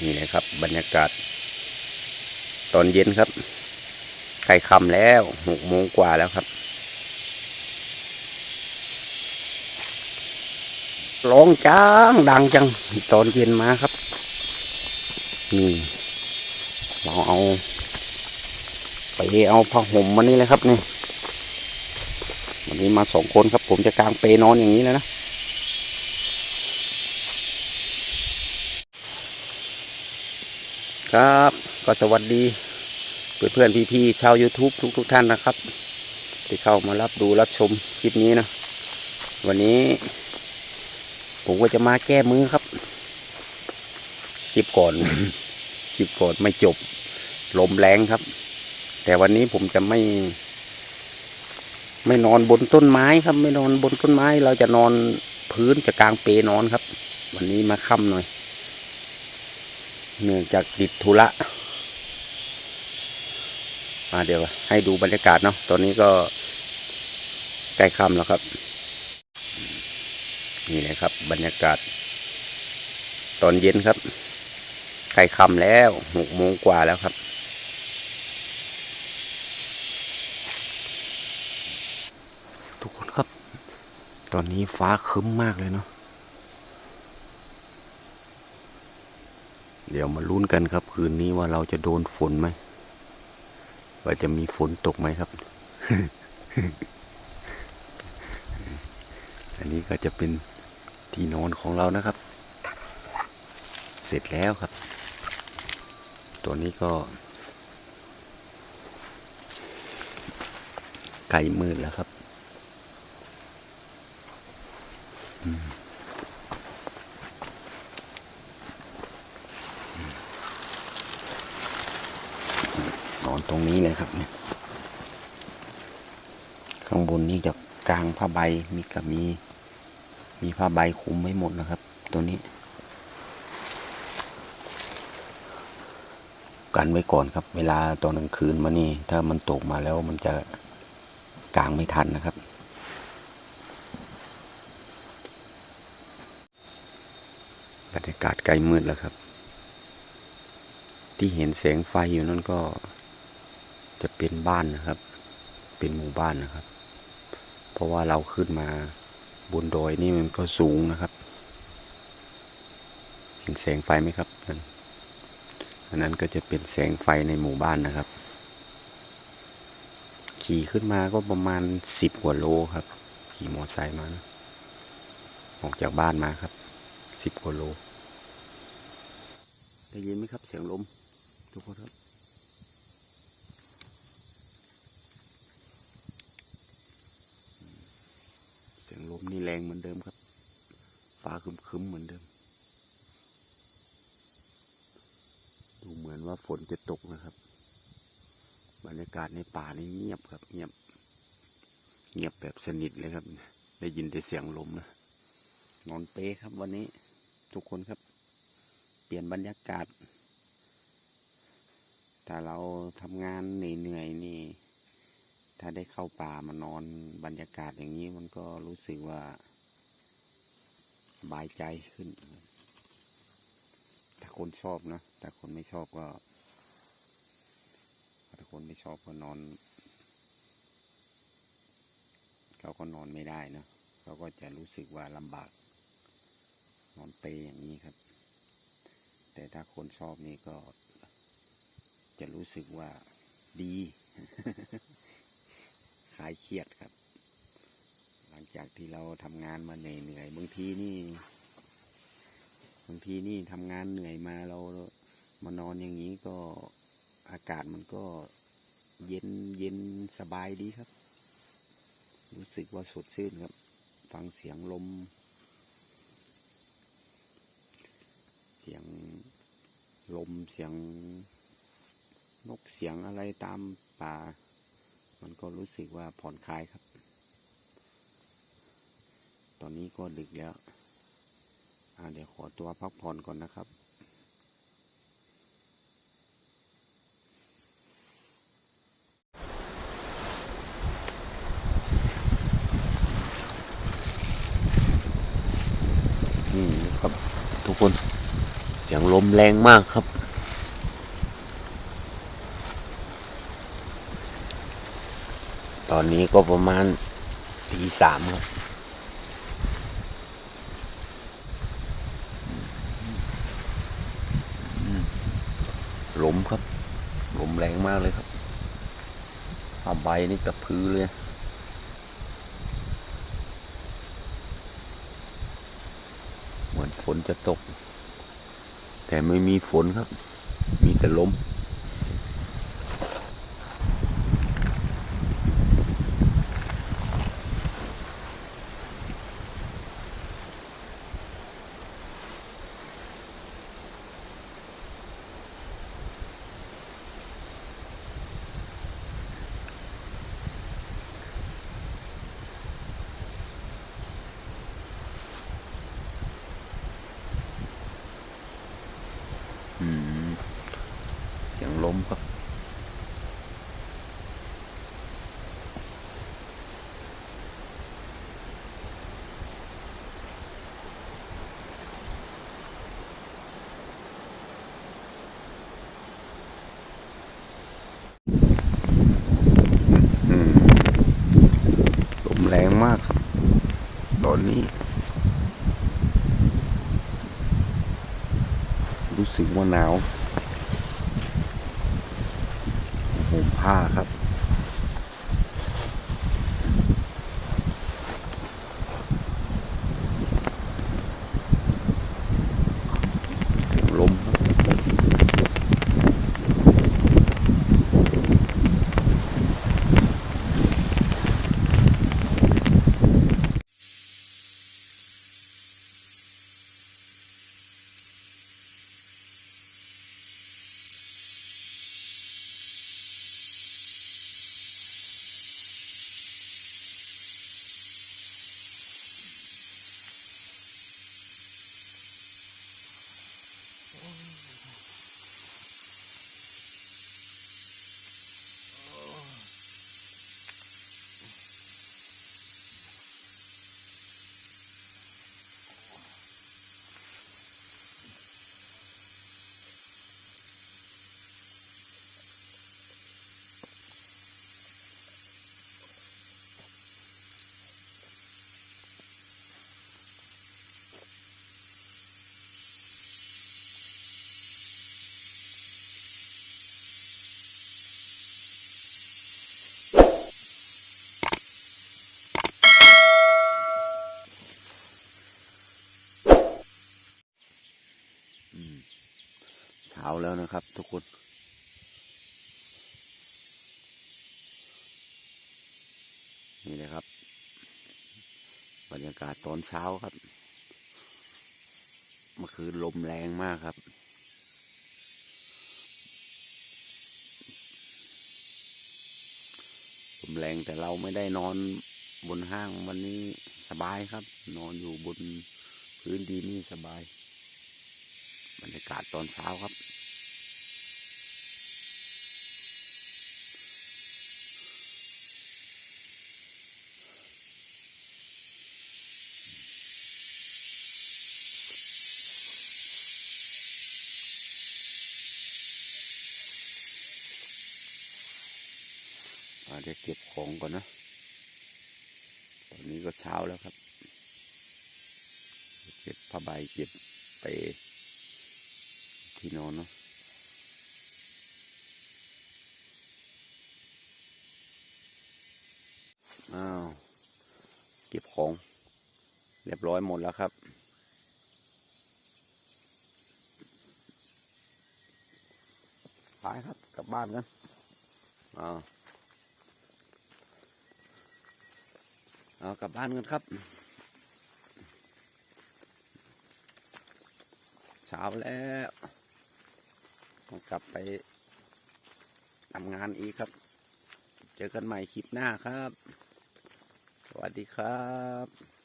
นี่เลยครับบรรยากาศ ตอนเย็นครับใกล้ค่ำแล้วหกโมงกว่าแล้วครับ ร้องจ้างดังจังตอนเย็นมาครับ นี่ เราเอา ไปเอาผ้าห่มมานี่เลยครับนี่ วันนี้มาสองคนครับ ผมจะกางเปนอนอย่างนี้แล้วนะ ครับ ก็สวัสดีเพื่อนเพื่อนๆพี่ๆชาว YouTube ทุกทุกท่านนะครับ ที่เข้ามารับดูรับชมคลิปนี้นะ วันนี้ ผมก็จะมาแก้มือครับคลิปก่อนคลิปก่อนไม่จบลมแรงครับ แต่วันนี้ผมจะไม่ ไม่นอนบนต้นไม้ครับ ไม่นอนบนต้นไม้ เราจะนอนพื้นจะกลางเปนอนครับ วันนี้มาค่ำหน่อย เนื่องจากติดธุระมาเดี๋ยวให้ดูบรรยากาศเนาะตอนนี้ก็ใกล้ค่ำแล้วครับ นี่เลยครับ บรรยากาศ ตอนเย็นครับใกล้ค่ำแล้วหกโมงกว่าแล้วครับ ทุกคนครับ ตอนนี้ฟ้าคึ้มมากเลยเนาะ เดี๋ยวมาลุ้นกันครับ คืนนี้ว่าเราจะโดนฝนไหม ว่าจะมีฝนตกไหมครับ อันนี้ก็จะเป็นที่นอนของเรานะครับ เสร็จแล้วครับ ตัวนี้ก็ไก่มืดแล้วครับนอนตรง ครับเนี่ยข้างบนนี่จะกลางผ้าใบมีกับมี มีผ้าใบคุมไว้หมดนะครับ ตัวนี้ กันไว้ก่อนครับ เวลาตอนกลางคืนมานี่ ถ้ามันตกมาแล้วมันจะกลางไม่ทันนะครับบรรยากาศใกล้มืดแล้วครับ ที่เห็นแสงไฟอยู่นั่นก็ จะเป็นบ้านนะครับ เป็นหมู่บ้านนะครับ เพราะว่าเราขึ้นมาบนดอยนี่มันก็สูงนะครับเห็นแสงไฟไหมครับนั่นอันนั้นก็จะเป็นแสงไฟในหมู่บ้านนะครับ ขี่ขึ้นมาก็ประมาณสิบกว่าโลครับ ขี่มอเตอร์ไซค์มานะออกจากบ้านมาครับสิบกว่าโลได้ยินไหมครับเสียงลมทุกคนครับ เสียงลมนี่แร งเหมือนเดิมครับ ฟ้าคึมๆเหมือนเดิม ดูเหมือนว่าฝนจะตกนะครับ บรรยากาศในป่านี่เงียบครับ เงียบ เงียบแบบสนิทเลยครับ ได้ยินแต่เสียงลมนะ นอนเปครับวันนี้ทุกคนครับ เปลี่ยนบรรยากาศถ้าเราทำงานเหนื่อยๆนี่ถ้าได้เข้าป่ามานอนบรรยากาศอย่างนี้มันก็รู้สึกว่า สบายใจขึ้น ถ้าคนชอบนะแต่คนไม่ชอบก็ ถ้าคนไม่ชอบก็นอน เขาก็นอนไม่ได้นะ เขาก็จะรู้สึกว่าลำบาก นอนเปยอย่างนี้ครับ แต่ถ้าคนชอบนี่ก็จะรู้สึกว่าดี คลายเครียดครับ งจากที่เราทำงานมาเหนื่อยๆบางทีนี่ บางทีนี่ทำงานเหนื่อยมาเรามานอนอย่างนี้ก็อากาศมันก็เย็นเย็นสบายดีครับ รู้สึกว่าสดชื่นครับ ฟังเสียงลม เสียงลมเสียงนกเสียงอะไรตามป่า มันก็รู้สึกว่าผ่อนคลายครับ ตอนนี้ก็ดึกแล้วเดี๋ยวขอตัวพักผ่อนก่อนนะครับนี่ครับทุกคนแสสียงลมแรงมากครับ ตอนนี้ก็ประมาณตีสามครับ ลมครับลมแรงมากเลยครับผ้าใบนี่กระพือเลยเหมือนฝนจะตก แต่ไม่มีฝนครับ มีแต่ลม อืม เสียงลมครับ อืม ลมแรงมากครับ ตอนนี้ รู้สึกว่าหนาวห่มผ้าครับ เสียงลมครับอืม เช้าแล้วนะครับทุกคน นี่เลยครับ บรรยากาศตอนเช้าครับ เมื่อคืนลมแรงมากครับ ลมแรงแต่เราไม่ได้นอนบนห้างวันนี้สบายครับ นอนอยู่บนพื้นดินนี่สบาย บรรยากาศตอนเช้าครับอาจจะเก็บของก่อนนะ ตอนนี้ก็เช้าแล้วครับ เก็บผ้าใบเก็บไป ที่นอนเนาะอ้าวเก็บของ เรียบร้อยหมดแล้วครับ ไปครับ กลับบ้านกันอ้าวเอากลับบ้านกันครับเช้าแล้ว ต้องกลับไปทำงานอีกครับ เจอกันใหม่คลิปหน้าครับ สวัสดีครับ